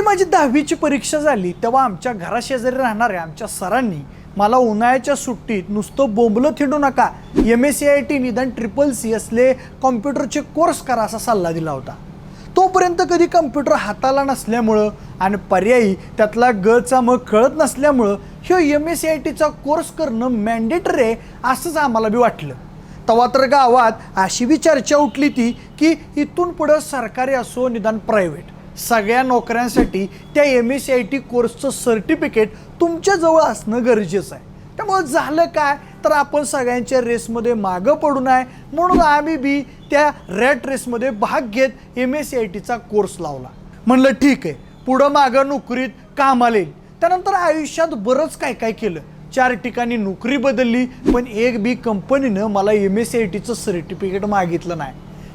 ज्यावेळी माझी दहावीची परीक्षा झाली तेव्हा आमच्या घराशेजारी राहणाऱ्या आमच्या सरांनी मला उन्हाळ्याच्या सुट्टीत नुसतं बोंबलं थिंडू नका. M S C I T निदान ट्रिपल सी असले कॉम्प्युटरचे कोर्स करा असा सल्ला दिला होता. तोपर्यंत कधी कम्प्युटर हाताला नसल्यामुळं आणि पर्यायी त्यातला गचा मग कळत नसल्यामुळं ह्यो एम एस सी आय टीचा कोर्स करणं मॅन्डेटरी आहे असंच आम्हाला बी वाटलं. तेव्हा तर गावात अशी बी चर्चा उठली ती की इथून पुढं सरकारी असो निदान प्रायव्हेट सगळ्या नोकऱ्यांसाठी त्या M S C I T कोर्सचं certificate तुमच्याजवळ असणं गरजेचं आहे. त्यामुळं झालं काय? तर आपण सगळ्यांच्या रेसमध्ये मागं पडू नये. म्हणून आम्ही बी त्या रॅट रेसमध्ये भाग घेत एम एस सी आय टीचा कोर्स लावला. म्हणलं ठीक आहे. पुढं मागं नोकरीत कामाला येईल. त्यानंतर आयुष्यात बरंच काय काय केलं. चार ठिकाणी नोकरी बदलली पण एक बी कंपनीनं मला एम एस सी आय टीचं सर्टिफिकेट मागितलं नाही.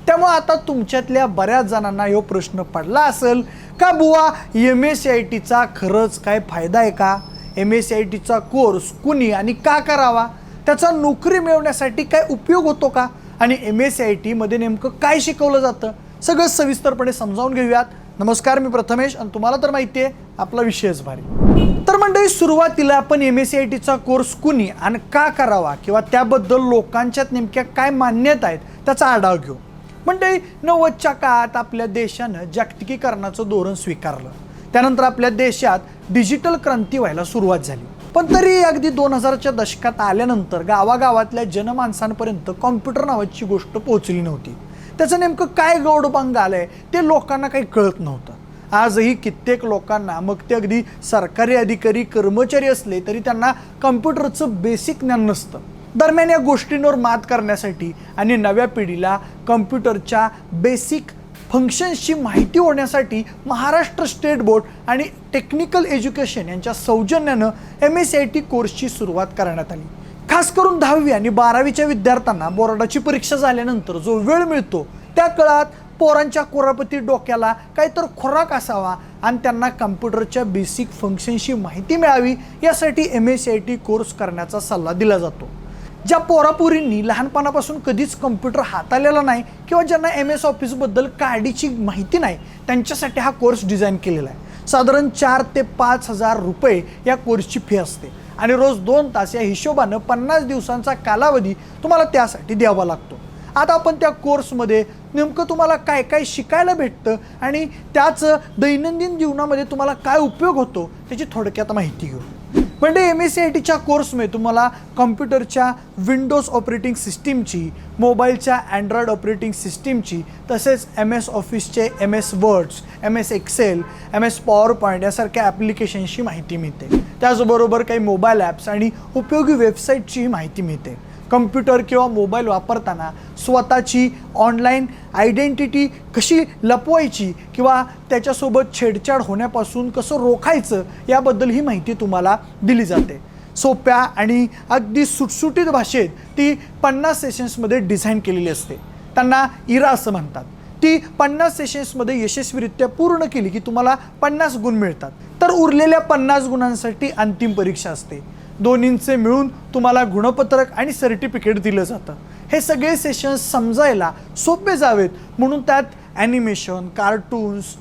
त्यामुळे आता तुमच्यातल्या बऱ्याच जणांना ह्यो प्रश्न पडला असेल का बुवा एम एस सी आय टीचा खरंच काय फायदा आहे का? एम एस सी आय टीचा कोर्स कुणी आणि का करावा? त्याचा नोकरी मिळवण्यासाठी काय उपयोग होतो का? आणि एम एस सी आय टीमध्ये नेमकं काय शिकवलं जातं? सगळं सविस्तरपणे समजावून घेऊयात. नमस्कार मी प्रथमेश आणि तुम्हाला तर माहिती आहे आपला विषयच भारी. तर मंडळी सुरुवातीला आपण एम एस सी आय टीचा कोर्स कुणी आणि का करावा किंवा त्याबद्दल लोकांच्यात नेमक्या काय मान्यता आहेत त्याचा आढावा घेऊ. मंडळी नव्वदच्या काळात आपल्या देशानं जागतिकीकरणाचं धोरण स्वीकारलं. त्यानंतर आपल्या देशात डिजिटल क्रांती व्हायला सुरुवात झाली. पण तरी अगदी दोन हजारच्या दशकात आल्यानंतर गावागावातल्या जनमानसांपर्यंत कॉम्प्युटर नावाची गोष्ट पोहोचली नव्हती. त्याचं नेमकं काय गौडबांग आलंय ते लोकांना काही कळत नव्हतं. आजही कित्येक लोकांना मग ते अगदी सरकारी अधिकारी कर्मचारी असले तरी त्यांना कम्प्युटरचं बेसिक ज्ञान नसतं. दरम्यान या गोष्टींवर मात करण्यासाठी आणि नव्या पिढीला कम्प्युटरच्या बेसिक फंक्शन्सची माहिती होण्यासाठी महाराष्ट्र स्टेट बोर्ड आणि टेक्निकल एज्युकेशन यांच्या सौजन्यानं एम एस आय टी कोर्सची सुरुवात करण्यात आली. खास करून दहावी आणि बारावीच्या विद्यार्थ्यांना बोर्डाची परीक्षा झाल्यानंतर जो वेळ मिळतो त्या काळात पोरांच्या कोरापती डोक्याला काहीतर खोराक असावा आणि त्यांना कम्प्युटरच्या बेसिक फंक्शनची माहिती मिळावी यासाठी M S I T course करण्याचा सल्ला दिला जातो. ज्या पोरापोरींनी लहानपणापासून कधीच कम्प्युटर हाताळलेला नाही किंवा ज्यांना एम एस ऑफिसबद्दल काडीची माहिती नाही त्यांच्यासाठी हा कोर्स डिझाईन केलेला आहे. साधारण चार ते पाच हजार रुपये या कोर्सची फी असते. आणि रोज दोन तास या हिशोबानं पन्नास दिवसांचा कालावधी तुम्हाला त्यासाठी द्यावा लागतो. आता आपण त्या कोर्समध्ये नेमकं तुम्हाला काय काय शिकायला भेटतं आणि त्याचं दैनंदिन जीवनामध्ये तुम्हाला काय उपयोग होतो त्याची थोडक्यात माहिती घेऊ. म्हणजे एम एस सी आय टीच्या कोर्समध्ये तुम्हाला कॉम्प्युटरच्या विंडोज ऑपरेटिंग सिस्टीमची मोबाईलच्या अँड्रॉइड ऑपरेटिंग सिस्टीमची तसेच एम एस ऑफिसचे M S words M S excel M S power point यासारख्या ॲप्लिकेशन्सची माहिती मिळते. त्याचबरोबर काही मोबाईल ॲप्स आणि उपयोगी वेबसाईटचीही माहिती मिळते. कम्प्युटर किंवा मोबाईल वापरताना स्वतःची ऑनलाईन आयडेंटिटी कशी लपवायची किंवा त्याच्यासोबत छेडछाड होण्यापासून कसं रोखायचं याबद्दल ही माहिती तुम्हाला दिली जाते. सोप्या आणि अगदी सुटसुटीत भाषेत ती पन्नास सेशन्समध्ये डिझाईन केलेली असते. त्यांना इरा असं म्हणतात. ती पन्नास सेशन्समध्ये यशस्वीरित्या पूर्ण केली की तुम्हाला पन्नास गुण मिळतात. तर उरलेल्या पन्नास गुणांसाठी अंतिम परीक्षा असते. दोन्हींचे मिळून तुम्हाला गुणपत्रक आणि सर्टिफिकेट दिलं जातं. हे सगळे सेशन्स समजायला सोपे जावेत. म्हणून त्यात ॲनिमेशन कार्टून्स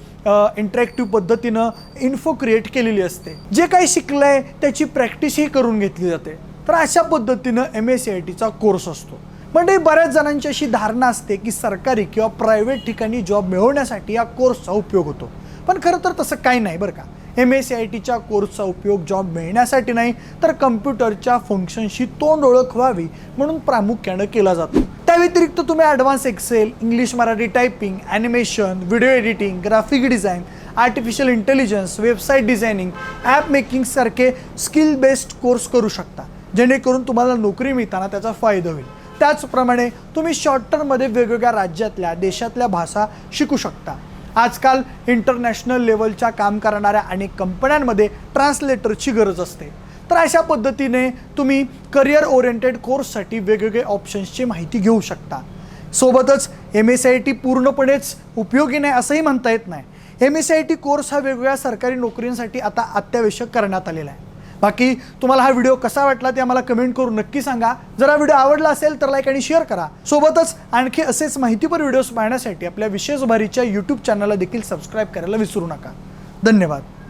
इंटरॅक्टिव्ह पद्धतीनं इन्फो क्रिएट केलेली असते. जे काही शिकलंय त्याची प्रॅक्टिसही करून घेतली जाते. तर अशा पद्धतीनं एम एस सी आय टीचा कोर्स असतो. म्हणजे बऱ्याच जणांची अशी धारणा असते की सरकारी किंवा प्रायव्हेट ठिकाणी जॉब मिळवण्यासाठी या कोर्सचा उपयोग होतो. पण खरं तर तसं काही नाही बरं का. एम एस सी आय टीच्या कोर्सचा उपयोग जॉब मिळण्यासाठी नाही तर कम्प्युटरच्या फंक्शनशी तोंड ओळख व्हावी म्हणून प्रामुख्यानं केला जातो. त्या व्यतिरिक्त तुम्ही advance Excel English Marathi typing animation video editing graphic design artificial intelligence website designing app मेकिंगसारखे skill based course करू शकता. जेणेकरून तुम्हाला नोकरी मिळताना त्याचा फायदा होईल. त्याचप्रमाणे तुम्ही शॉर्ट टर्ममध्ये वेगवेगळ्या राज्यातल्या देशातल्या भाषा शिकू शकता. आजकाल इंटरनॅशनल लेवलच्या काम करणाऱ्या अनेक कंपन्यांमध्ये ट्रान्सलेटरची गरज असते. तर अशा पद्धतीने तुम्ही करिअर ओरिएंटेड कोर्ससाठी वेगवेगळे ऑप्शन्सची माहिती घेऊ शकता. सोबतच एम एस आय टी पूर्णपणेच उपयोगी नाही असंही म्हणता येत नाही. M S I T course हा वेगवेगळ्या सरकारी नोकरींसाठी आता अत्यावश्यक करण्यात आलेला आहे. बाकी तुम्हाला हा व्हिडिओ कसा वाटला ते आम्हाला कमेंट करून नक्की सांगा. जर हा व्हिडिओ आवडला असेल तर लाईक आणि शेअर करा. सोबतच आणखी असेच माहितीपर व्हिडिओज पाहण्यासाठी आपल्या विशेष भारीच्या यूट्यूब चॅनलला देखील सबस्क्राईब करायला विसरू नका. धन्यवाद.